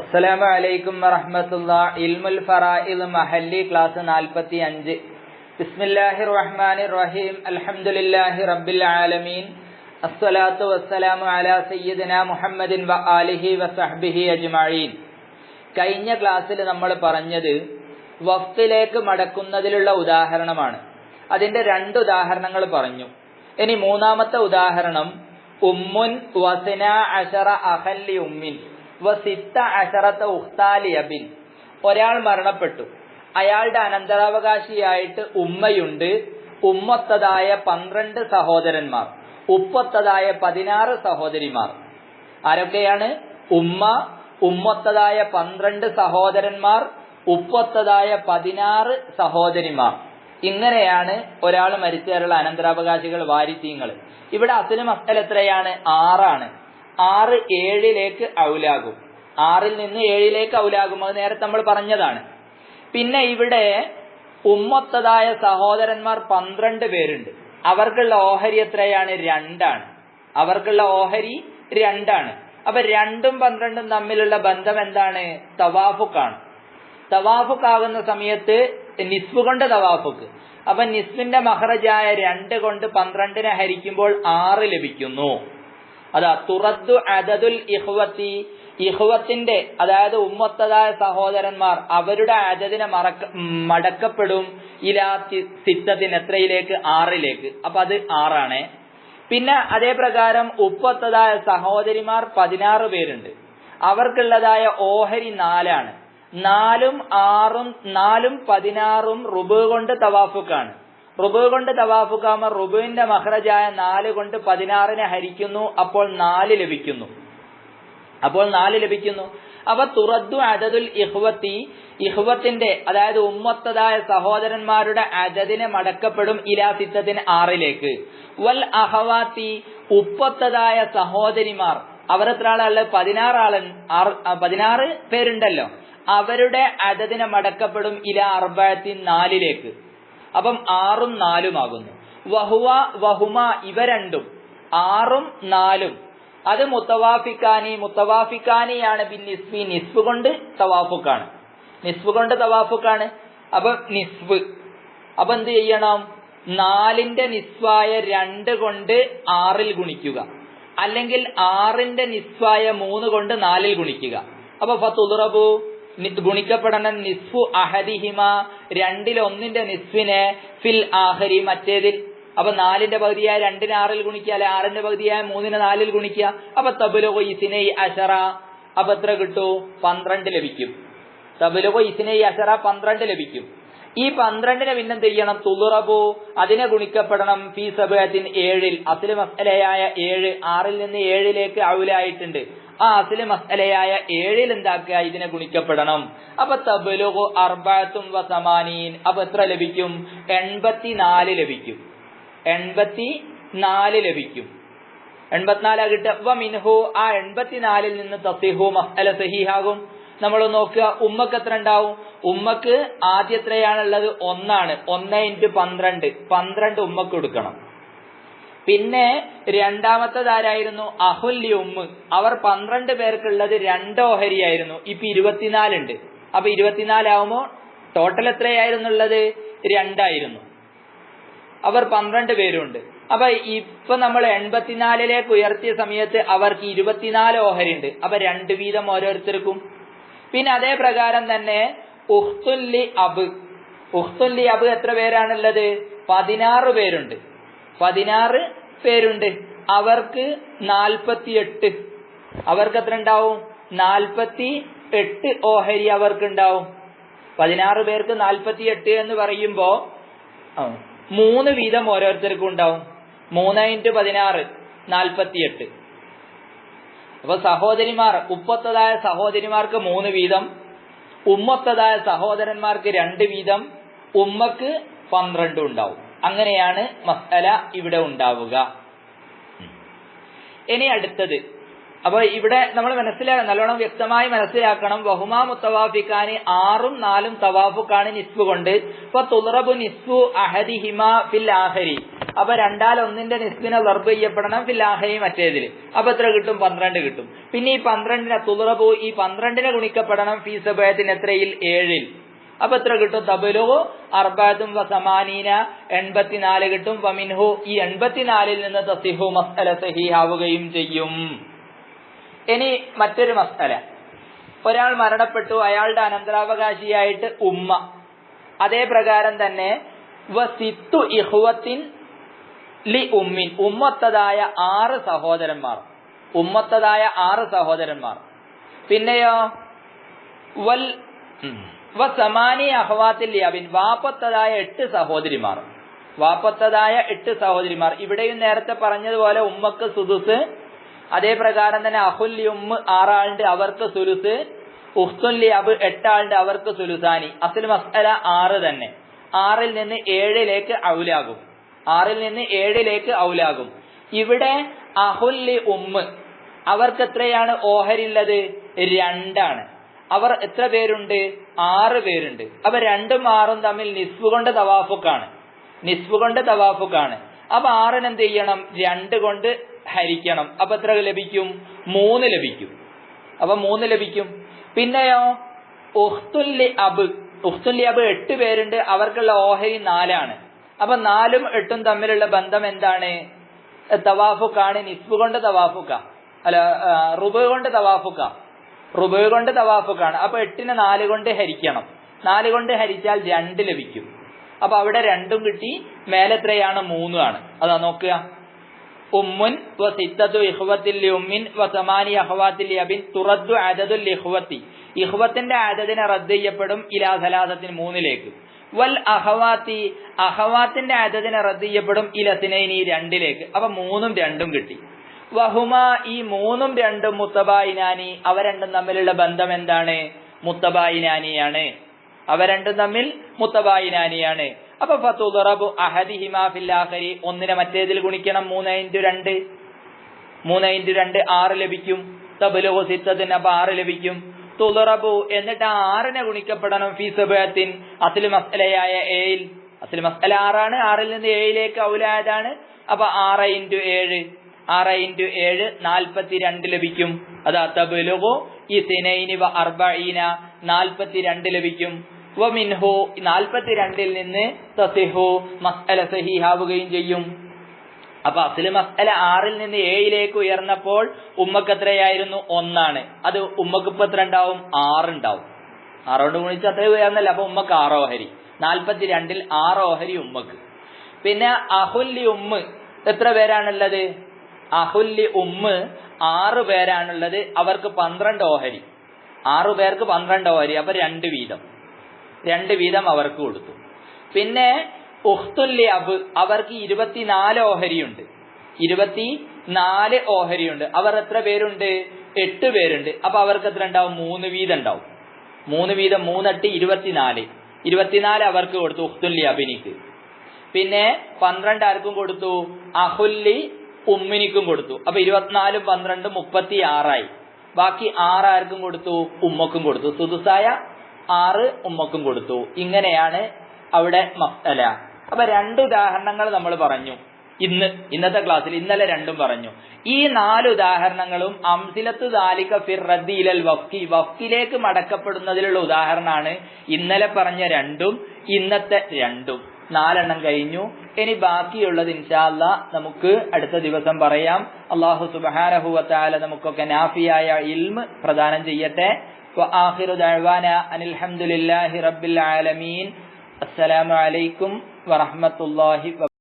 അസ്സലാമു അലൈക്കും വറഹ്മത്തുള്ള. ഇൽമുൽ ഫറായിദ് മഹല്ലി ക്ലാസ് നാൽപ്പത്തി അഞ്ച് ബിസ്മില്ലാഹി റഹ്മാനി റഹീം അൽഹംദുലില്ലാഹി റബ്ബിൽ ആലമീൻ. അസ്സലാത്തു വസ്സലാമു അലാ സയ്യിദിന മുഹമ്മദിൻ വ ആലിഹി വസഹ്ബിഹി അജ്മഈൻ. കഴിഞ്ഞ ക്ലാസ്സിൽ നമ്മൾ പറഞ്ഞത് വഫ്തിലേക്ക് മടക്കുന്നതിലുള്ള ഉദാഹരണമാണ്. അതിന്റെ രണ്ട് ഉദാഹരണങ്ങൾ പറഞ്ഞു. ഇനി മൂന്നാമത്തെ ഉദാഹരണം ഉമ്മുൻ വസിന അഷറ അഹല്ലി ഉമ്മിൻ. വസിത്ത ഉഖ്താലിയബിൻ ഒരാൾ മരണപ്പെട്ടു. അയാളുടെ അനന്തരാവകാശിയായിട്ട് ഉമ്മയുണ്ട്. ഉമ്മത്തതായ പന്ത്രണ്ട് സഹോദരന്മാർ. ഉപ്പത്തതായ പതിനാറ് സഹോദരിമാർ. ആരൊക്കെയാണ്? ഉമ്മ ഉമ്മത്തതായ പന്ത്രണ്ട് സഹോദരന്മാർ ഉപ്പത്തതായ പതിനാറ് സഹോദരിമാർ. ഇങ്ങനെയാണ് ഒരാൾ മരിച്ചവരുള്ള അനന്തരാവകാശികൾ വാരിത്തീങ്ങൾ. ഇവിടെ അസുലും അക്കൽ എത്രയാണ്? ആറാണ്. ആറ് ഏഴിലേക്ക് ഔലാകും. ആറിൽ നിന്ന് ഏഴിലേക്ക് ഔലാകും. അത് നേരത്തെ നമ്മൾ പറഞ്ഞതാണ്. പിന്നെ ഇവിടെ ഉമ്മത്തതായ സഹോദരന്മാർ പന്ത്രണ്ട് പേരുണ്ട്. അവർക്കുള്ള ഓഹരി എത്രയാണ്? രണ്ടാണ്. അവർക്കുള്ള ഓഹരി രണ്ടാണ്. അപ്പൊ രണ്ടും പന്ത്രണ്ടും തമ്മിലുള്ള ബന്ധം എന്താണ്? തവാഫുക്കാണ്. തവാഫുക്കാകുന്ന സമയത്ത് നിസ്ബ് കൊണ്ട് തവാഫുക്ക്. അപ്പൊ നിസ്ബിന്റെ മഹറജായ രണ്ട് കൊണ്ട് പന്ത്രണ്ടിനെ ഹരിക്കുമ്പോൾ ആറ് ലഭിക്കുന്നു. അതാ തുറദ്ദു അദദുൽ ഇഹ്വത്തി. ഇഹ്വത്തിന്റെ അതായത് ഉമ്മത്തതായ സഹോദരന്മാർ അവരുടെ അജദിനെ മറക്ക മടക്കപ്പെടും ഇലാ സിത്തത്തിന് എത്രയിലേക്ക്? ആറിലേക്ക്. അപ്പൊ അത് ആറാണ്. പിന്നെ അതേപ്രകാരം ഉപ്പത്തതായ സഹോദരിമാർ പതിനാറ് പേരുണ്ട്. അവർക്കുള്ളതായ ഓഹരി നാലാണ്. നാലും ആറും നാലും പതിനാറും റുബ് കൊണ്ട് തവാഫുക്കാണ്. റുബു കൊണ്ട് തവാഫുക്കാമ റുബുവിന്റെ മഹ്റജായ നാല് കൊണ്ട് പതിനാറിനെ ഹരിക്കുന്നു അപ്പോൾ നാല് ലഭിക്കുന്നു. അപ്പോൾ നാല് ലഭിക്കുന്നു. അവ തുറദ്ദു അതതുൽ ഇഹ്വത്തി ഇഹ്വത്തിന്റെ അതായത് ഉമ്മത്തതായ സഹോദരന്മാരുടെ അദദിനെ മടക്കപ്പെടും ഇലാ സിത്തത്തിന് ആറിലേക്ക്. വൽ അഹവാത്തി ഉപ്പത്തതായ സഹോദരിമാർ അവർ എത്ര ആളല്ല പതിനാറ് ആളൻ പതിനാറ് പേരുണ്ടല്ലോ. അവരുടെ അദദിനെ മടക്കപ്പെടും ഇല അർബായത്തി നാലിലേക്ക്. അപ്പം ആറും നാലും ആകുന്നു. വഹുവ വഹുമ ഇവ രണ്ടും. ആറും നാലും. അത് മുത്തവാഫിക്കാനി മുത്തവാഫിക്കാനിയാണ് ബിൻ നിസ്ബി നിസ്ബ് കൊണ്ട് തവാഫുക്കാണ്. നിസ്ബ് കൊണ്ട് തവാഫുക്കാണ്. അപ്പൊ നിസ്ബ് അപ്പൊ എന്ത് ചെയ്യണം? നാലിന്റെ നിസ്വായ രണ്ട് കൊണ്ട് ആറിൽ ഗുണിക്കുക. അല്ലെങ്കിൽ ആറിന്റെ നിസ്വായ മൂന്ന് കൊണ്ട് നാലിൽ ഗുണിക്കുക. അപ്പൊ ഫതുറബു ഗുണിക്കപ്പെടണം നിസ്ഫു അഹദിഹിമ രണ്ടിൽ ഒന്നിന്റെ നിസ്ഫിനെ ഫിൽ ആഹരി മറ്റേതിൽ. അപ്പൊ നാലിന്റെ പകുതിയായ രണ്ടിന് ആറിൽ ഗുണിക്കുക അല്ലെ ആറിന്റെ പകുതിയായ മൂന്നിന് നാലിൽ ഗുണിക്കുക. അപ്പൊ തബുലോ ഇസിനെ അഷറ അപ്പൊ എത്ര കിട്ടൂ? പന്ത്രണ്ട് ലഭിക്കും. തബുലോ ഇസിനെ അഷറ പന്ത്രണ്ട് ലഭിക്കും. ഈ പന്ത്രണ്ടിനെ പിന്നെന്ത് ചെയ്യണം? തുളുറബു അതിനെ ഗുണിക്കപ്പെടണം. ഫീ സബത്തിൻ ഏഴിൽ. അസിലെ മസലയായ ഏഴ് ആറിൽ നിന്ന് ഏഴിലേക്ക് ഔലായിട്ടുണ്ട്. ആ അസിൽ മസലയായ ഏഴിൽ എന്താക്കുക? ഇതിനെ ഗുണിക്കപ്പെടണം. അപ്പൊ തബലുഹു അർബാത്തും വസമാനീൻ. അപ്പൊ എത്ര ലഭിക്കും? എൺപത്തിനാല് ലഭിക്കും. എൺപത്തി നാല് ലഭിക്കും. എൺപത്തിനാലാ വ മിൻഹു ആ എൺപത്തിനാലിൽ നിന്ന് തസിഹു മസല സഹിഹാകും. നമ്മൾ നോക്കുക ഉമ്മക്ക് എത്ര ഉണ്ടാവും? ഉമ്മക്ക് ആദ്യ എത്രയാണുള്ളത് ഒന്നാണ്. ഒന്ന് ഇന്റു പന്ത്രണ്ട്. പന്ത്രണ്ട് ഉമ്മക്ക് കൊടുക്കണം. പിന്നെ രണ്ടാമത്തെ ആരായിരുന്നു അഹുല്ലി ഉമ്മ്. അവർ പന്ത്രണ്ട് പേർക്കുള്ളത് രണ്ട് ഓഹരിയായിരുന്നു. ഇപ്പൊ ഇരുപത്തിനാലുണ്ട്. അപ്പൊ ഇരുപത്തിനാലാവുമ്പോ ടോട്ടൽ എത്രയായിരുന്നുള്ളത്? രണ്ടായിരുന്നു. അവർ പന്ത്രണ്ട് പേരുണ്ട്. അപ്പൊ ഇപ്പൊ നമ്മൾ എൺപത്തിനാലിലേക്ക് ഉയർത്തിയ സമയത്ത് അവർക്ക് ഇരുപത്തിനാല് ഉണ്ട് അപ്പൊ രണ്ട് വീതം ഓരോരുത്തർക്കും. പിന്നെ അതേ പ്രകാരം തന്നെ ഉഖ്തുല്ലി അബ്. ഉഖ്തുല്ലി അബ് എത്ര പേരാണുള്ളത്? പതിനാറ് പേരുണ്ട്. പതിനാറ് പേരുണ്ട്. അവർക്ക് നാൽപ്പത്തി എട്ട് അവർക്ക് എത്ര ഉണ്ടാവും നാൽപ്പത്തി എട്ട് ഓഹരി അവർക്ക് ഉണ്ടാവും പതിനാറ് പേർക്ക് നാൽപ്പത്തി എട്ട് എന്ന് പറയുമ്പോ മൂന്ന് വീതം ഓരോരുത്തർക്കും ഉണ്ടാവും. മൂന്ന് ഇന്റു പതിനാറ് നാൽപ്പത്തിയെട്ട്. അപ്പൊ സഹോദരിമാർ ഉപ്പത്തതായ സഹോദരിമാർക്ക് മൂന്ന് വീതം ഉമ്മത്തതായ സഹോദരന്മാർക്ക് രണ്ട് വീതം ഉമ്മക്ക് പന്ത്രണ്ടും ഉണ്ടാവും. അങ്ങനെയാണ് മസല ഇവിടെ ഉണ്ടാവുക. ഇനി അടുത്തത്. അപ്പൊ ഇവിടെ നമ്മൾ മനസ്സിലാക്കണം നല്ലോണം വ്യക്തമായി മനസ്സിലാക്കണം. ബഹുമാ മുത്തവാഫിക്കാന് ആറും നാലും തവാഫുക്കാണ് നിസ്ബു കൊണ്ട്. ഇപ്പൊ തുറബു നിസ്ബു അഹദിഹിമ ഫിൽ ആഹരി. അപ്പൊ രണ്ടാൽ ഒന്നിന്റെ നിസ്ബിനെ ലർബ് ചെയ്യപ്പെടണം ഫിൽ ആഹരി മറ്റേതിൽ അപ്പൊ എത്ര കിട്ടും? പന്ത്രണ്ട് കിട്ടും. പിന്നെ ഈ പന്ത്രണ്ടിനെ തുളറബു ഈ പന്ത്രണ്ടിനെ ഗുണിക്കപ്പെടണം ഫീ സബയത്തിന് എത്രയിൽ? ഏഴിൽ. അപ്പൊ എത്ര കിട്ടും? തബലു അർബാദും വസമാനീന എൺപത്തിനാല് കിട്ടും. വമിൻഹു ഈ എൺപത്തിനാലിൽ നിന്ന് തസിഹു മസ്അല സഹിഹാവുകയും ചെയ്യും. ഇനി മറ്റൊരു മസ്അല. ഒരാൾ മരണപ്പെട്ടു. അയാളുടെ അനന്തരാവകാശിയായിട്ട് ഉമ്മ. അതേ പ്രകാരം തന്നെ വസിത്തു ലി ഉമ്മിൻ. ഉമ്മത്തതായ ആറ് സഹോദരന്മാർ. ഉമ്മത്തതായ ആറ് സഹോദരന്മാർ. പിന്നെയോ? വൽ ഉം. വസമാനി അഹ്വാത്തിൽ ലിയാബിൻ വാപ്പത്തതായ എട്ട് സഹോദരിമാർ. വാപ്പത്തതായ എട്ട് സഹോദരിമാർ. ഇവിടെയും നേരത്തെ പറഞ്ഞതുപോലെ ഉമ്മക്ക് സുദുസ് അതേ പ്രകാരം തന്നെ അഹുല്ലി ഉമ്മ് ആറാളുണ്ട് അവർക്ക് സുലുസ്. ഉഹ്തുല്ലി അബ് എട്ടാളുണ്ട് അവർക്ക് സുലുസാനി. അസുൽ മസ്അല ആറ് തന്നെ. ആറിൽ നിന്ന് ഏഴിലേക്ക് ഔലാകും. ആറിൽ നിന്ന് ഏഴിലേക്ക് ഔലാകും. ഇവിടെ അഹുല്ലി ഉമ്മ് അവർക്ക് എത്രയാണ് ഓഹരിയുള്ളത്? രണ്ടാണ്. അവർ എത്ര പേരുണ്ട്? ആറ് പേരുണ്ട്. അപ്പൊ രണ്ടും ആറും തമ്മിൽ നിസ്ബ് കൊണ്ട് തവാഫുക്കാണ്. നിസ്ബ് കൊണ്ട് തവാഫുക്കാണ്. അപ്പൊ ആറിന് എന്ത് ചെയ്യണം? രണ്ട് കൊണ്ട് ഹരിക്കണം. അപ്പൊ എത്ര ലഭിക്കും? മൂന്ന് ലഭിക്കും. അപ്പൊ മൂന്ന് ലഭിക്കും. പിന്നെയോ ഉഹ്തുല്ലി അബ്. ഉഹ്തുല്ലി അബ് എട്ട് പേരുണ്ട്. അവർക്കുള്ള ഓഹരി നാലാണ്. അപ്പൊ നാലും എട്ടും തമ്മിലുള്ള ബന്ധം എന്താണ്? തവാഫുക്കാണ് നിസ്ബ് കൊണ്ട് തവാഫുക്ക. അല്ല റുബ് കൊണ്ട് തവാഫുക്ക. റുബ് കൊണ്ട് തവാഫുക്കാണ്. അപ്പൊ എട്ടിനെ നാല് കൊണ്ട് ഹരിക്കണം. നാല് കൊണ്ട് ഹരിച്ചാൽ രണ്ട് ലഭിക്കും. അപ്പൊ അവിടെ രണ്ടും കിട്ടി. മേലെത്രയാണ് മൂന്നുമാണ് അതാ നോക്കുക. ഉമ്മുൻ ഇഹ്വത്തിൽ ഉമ്മിൻ വ സമാനി അഹ്വാത്തിൽ അബിൻ തുറദ്ദു അദദുൽ ഇഹ്വത്തി. ഇഹ്വത്തിന്റെ അദദിനെ റദ്ദ് ചെയ്യപ്പെടും ഇലാ സലാസത്തിന് മൂന്നിലേക്ക്. വൽ അഹവാത്തി അഹവാത്തിന്റെ അദദിനെ റദ്ദ് ചെയ്യപ്പെടും ഇലസിനൈനി രണ്ടിലേക്ക്. അപ്പൊ മൂന്നും രണ്ടും കിട്ടി. വഹുമ ഈ മൂന്നും രണ്ടും മുത്തബായിനാനി അവ രണ്ടും തമ്മിലുള്ള ബന്ധം എന്താണ്? മുത്തബായിനാനിയാണ് അവ രണ്ടും തമ്മിൽ മുത്തബായിനാനിയാണ് അപ്പൊ ഫത്തുറബു അഹദിഹിമാ ആഖരി ഒന്നിനെ മറ്റേതിൽ ഗുണിക്കണം മൂന്ന് ഇന്റു രണ്ട്. മൂന്ന് ഇന്റു രണ്ട് ആറ് ലഭിക്കും. തബുലോ സിത്തതിന് അപ്പൊ ആറ് ലഭിക്കും. തുളറബു എന്നിട്ട് ആ ആറിനെ ഗുണിക്കപ്പെടണം ഫീ സബത്തിൻ അസിൽ മസ്അലയായ ഏയിൽ അസിൽ മസ്അല ആറാണ്. ആറിൽ നിന്ന് ഏഴിലേക്ക് ഔലായതാണ് അപ്പൊ ആറ് ഇന്റു ഏഴ്. ആറ് ഇന്റു ഏഴ് നാൽപ്പത്തിരണ്ട് ലഭിക്കും. അതാ തബുലുഹു ഈ സിനൈനി വ അർബീന നാൽപ്പത്തിരണ്ട് ലഭിക്കും. വമിൻഹു നാൽപ്പത്തിരണ്ടിൽ നിന്ന് തസിഹു മസ്അല സഹിഹാവുകയും ചെയ്യും. അപ്പൊ അസിൽ മസ്അല ആറിൽ നിന്ന് ഏഴിലേക്ക് ഉയർന്നപ്പോൾ ഉമ്മക്ക് എത്രയായിരുന്നു? ഒന്നാണ്. അത് ഉമ്മക്ക് ഇപ്പൊ എത്ര ഉണ്ടാവും? ആറുണ്ടാവും ആറോണ്ട് ഗുണിച്ച് അത്ര ഉയർന്നല്ല? അപ്പൊ ഉമ്മക്ക് ആറോഹരി നാൽപ്പത്തിരണ്ടിൽ ആറോഹരി ഉമ്മക്ക്. പിന്നെ അഹുല്ലി ഉമ്മ് എത്ര പേരാണുള്ളത്? അഹുല്ലി ഉമ്മ ആറു പേരാണുള്ളത്. അവർക്ക് പന്ത്രണ്ട് ഓഹരി. ആറു പേർക്ക് പന്ത്രണ്ട് ഓഹരി അപ്പൊ രണ്ട് വീതം. രണ്ട് വീതം അവർക്ക് കൊടുത്തു. പിന്നെ ഉഹ്തുല്ലി അബ് അവർക്ക് ഇരുപത്തിനാല് ഓഹരിയുണ്ട്. ഇരുപത്തി നാല് ഓഹരിയുണ്ട്. അവർ എത്ര പേരുണ്ട്? എട്ട് പേരുണ്ട്. അപ്പൊ അവർക്ക് എത്ര ഉണ്ടാവും? മൂന്ന് വീതം ഉണ്ടാവും. മൂന്ന് വീതം മൂന്നെട്ട് ഇരുപത്തിനാല്. ഇരുപത്തിനാല് അവർക്ക് കൊടുത്തു ഉഹ്തുല്ലി അബിനിക്ക്. പിന്നെ പന്ത്രണ്ട് ആർക്കും കൊടുത്തു? അഹുല്ലി ഉമ്മിനിക്കും കൊടുത്തു. അപ്പൊ ഇരുപത്തിനാലും പന്ത്രണ്ടും മുപ്പത്തി ആറായി ബാക്കി ആറ് ആർക്കും കൊടുത്തു? ഉമ്മക്കും കൊടുത്തു. സുദുസായ ആറ് ഉമ്മക്കും കൊടുത്തു. ഇങ്ങനെയാണ് അവിടെ മസ്അല അപ്പൊ രണ്ട് ഉദാഹരണങ്ങൾ നമ്മൾ പറഞ്ഞു. ഇന്ന് ഇന്നത്തെ ക്ലാസ്സിൽ ഇന്നലെ രണ്ടും പറഞ്ഞു. ഈ നാല് ഉദാഹരണങ്ങളും അംസിലത്ത് ദാലിക ഫിർ റദ്ദിയിലൽ വഫ്കി വഫ്കിലേക്ക് മടക്കപ്പെടുന്നതിലുള്ള ഉദാഹരണമാണ് ഇന്നലെ പറഞ്ഞ രണ്ടും ഇന്നത്തെ രണ്ടും. നാലെണ്ണം കഴിഞ്ഞു ഇനി ബാക്കിയുള്ളത് ഇൻഷാല്ല നമുക്ക് അടുത്ത ദിവസം പറയാം അള്ളാഹു സുബാനഹുവത്താല നമുക്കൊക്കെ നാഫിയായ ഇൽമ് പ്രദാനം ചെയ്യട്ടെ وآخر دعوانا أن الحمد لله رب العالمين السلام عليكم ورحمة الله وبركاته